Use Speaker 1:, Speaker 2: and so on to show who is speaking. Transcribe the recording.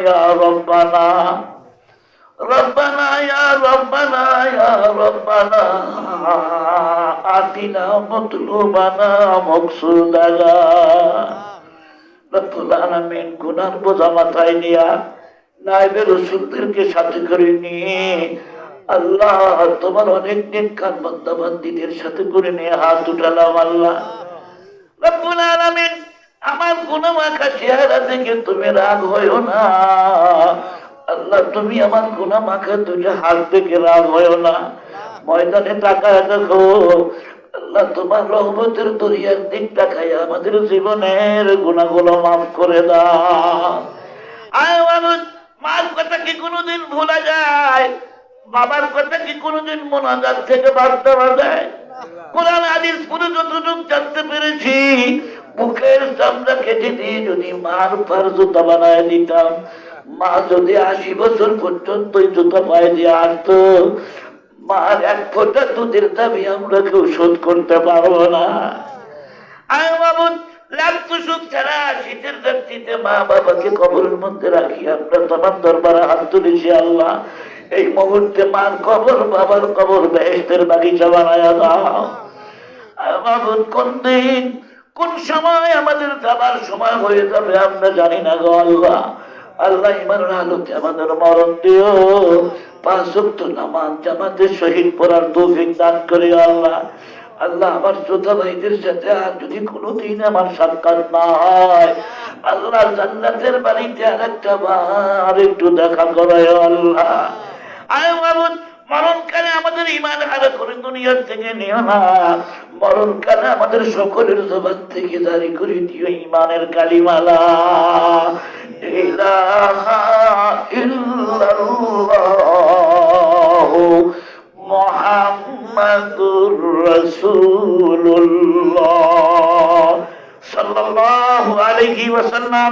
Speaker 1: يا ربنا ربنا يا ربنا يا ربنا آتنا مطلوبنا مقصودنا রব্বুল আলামিন গুনার বোঝা মাথায় নিয়া নাইবের রসুলদেরকে সাথে করে নিয়ে আল্লাহ তোমার অনেক দিন কান বান্দাবান্দিদের সাথে করে নিয়ে হাত উঠালাম আল্লাহ রব্বুল আলামিন আমার গুনাহ মাখা চেহারা দেখে তুমি রাগ হইও না। আল্লাহ তুমি আমার গুনাহ মাখা দুটো হাত থেকে রাগ হইও না। ময়দানে টাকা দেখো আল্লাহ তোমার রহমতের দরিয়ার দিক তাকায় আমাদের জীবনের গুণাগুলো মাফ করে দাও। আয় মানুষ মার কথা কি কোনোদিন ভোলা যায়? বাবার কথা কি কোনোদিন মোনাজাত থেকে বাদ দেওয়া যায়? কোরআন আদিস পুরো যতটুকু জানতে পেরেছি বুকের চামড়া কেটে দিয়ে যদি মার পার জুতা বানায় দিতাম, মা যদি আশি বছর পর্যন্ত জুতা পায়ে দিয়ে আসতো, মার এক ফোঁটা দুধের দাবি আমরা কেউ শোধ করতে পারব না। আল্লাহ। এই মুহূর্তে মার কবর, বাবার কবর বাগিচা বানায় কোন দিন কোন সময় আমাদের যাবার সময় হয়ে যাবে আমরা জানি না গো আল্লাহ। আল্লাহ ইমানের আলোতে আমাদের মরণ দিও। পাঁচ ওয়াক্ত নামাজ শহীদ পড়ার দান করে আল্লাহ। আল্লাহ আমার শ্রোতা ভাইদের সাথে আর যদি কোনোদিন আমার সাক্ষাৎ না হয়, আল্লাহ জান্নাতের বাড়িতে আর একটা বার একটু দেখা করে আল্লাহ। আয় আমাদের ইমান হারা করে দুনিয়ার থেকে নিও না আমাদের সকলের জবান থেকে জারি করে দিও ইমানের কালিমালা। সাল্লাল্লাহু আলাইহি ওয়াসাল্লাম